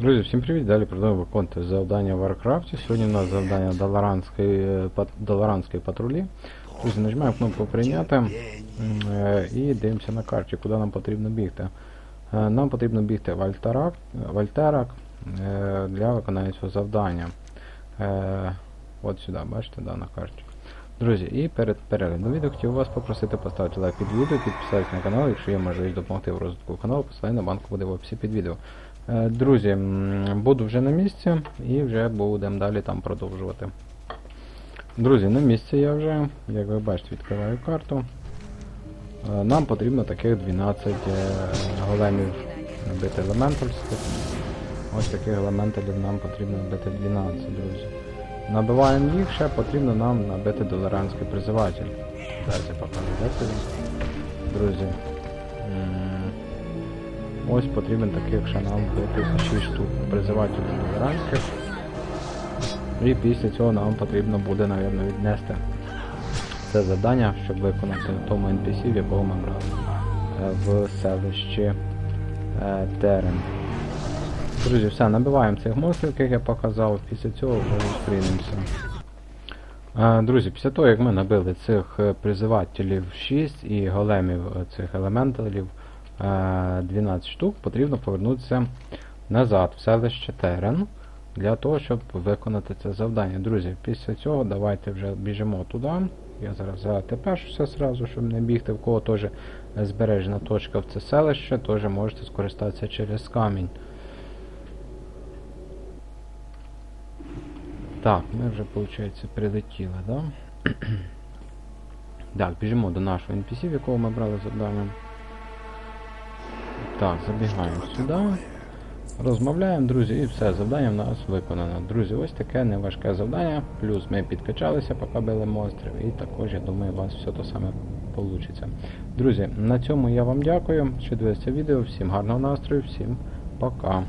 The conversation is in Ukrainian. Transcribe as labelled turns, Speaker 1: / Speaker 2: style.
Speaker 1: Друзі, всім привіт! Далі продовжуємо виконувати завдання в Варкрафті. Сьогодні у нас завдання Доларанської патрулі. Друзі, нажимаємо кнопку прийняти е, і дивимося на карті, куди нам потрібно бігти. Е, Нам потрібно бігти в Альтарак, в Альтерак е, для виконання цього завдання. От сюди, бачите, да, на карті. Друзі, і перед переглядом відео хотів вас попросити поставити лайк під відео, підписатися на канал, якщо є можливість допомогти в розвитку каналу, посилання на банку буде в описі під відео. Е, Друзі, буду вже на місці і вже будемо далі там продовжувати. Друзі, на місці я вже, як ви бачите, відкриваю карту. Е, Нам потрібно таких 12 е, големів набити елементальських. Ось таких елементалів нам потрібно набити 12, друзі. Набиваємо їх, ще потрібно нам набити доларанський призиватель. Я покажу. Друзі. Ось потрібен таких ще нам бити 6 штук призивателів толерантських. І після цього нам потрібно буде, напевно, віднести це завдання, щоб виконати тому NPC, в якого ми брали е, в селищі е, Терен. Друзі, все, набиваємо цих монстрів, як я показав, після цього вже зустрінемося. Е, Друзі, після того, як ми набили цих призивателів 6 і големів цих елементалів 12 штук, потрібно повернутися назад в селище Терен для того, щоб виконати це завдання. Друзі, після цього давайте вже біжимо туди. Я зараз затепешуся сразу, щоб не бігти, в кого теж збережена точка в це селище, теж можете скористатися через камінь. Так, ми вже, виходить, прилетіли, да? так, біжимо до нашого NPC, в якого ми брали завдання. Так, забігаємо сюди. Розмовляємо, друзі, і все, завдання в нас виконано. Друзі, ось таке неважке завдання. Плюс ми підкачалися, поки били монстрів, і також, я думаю, у вас все то саме вийде. Друзі, на цьому я вам дякую, що дивилися відео. Всім гарного настрою, всім пока.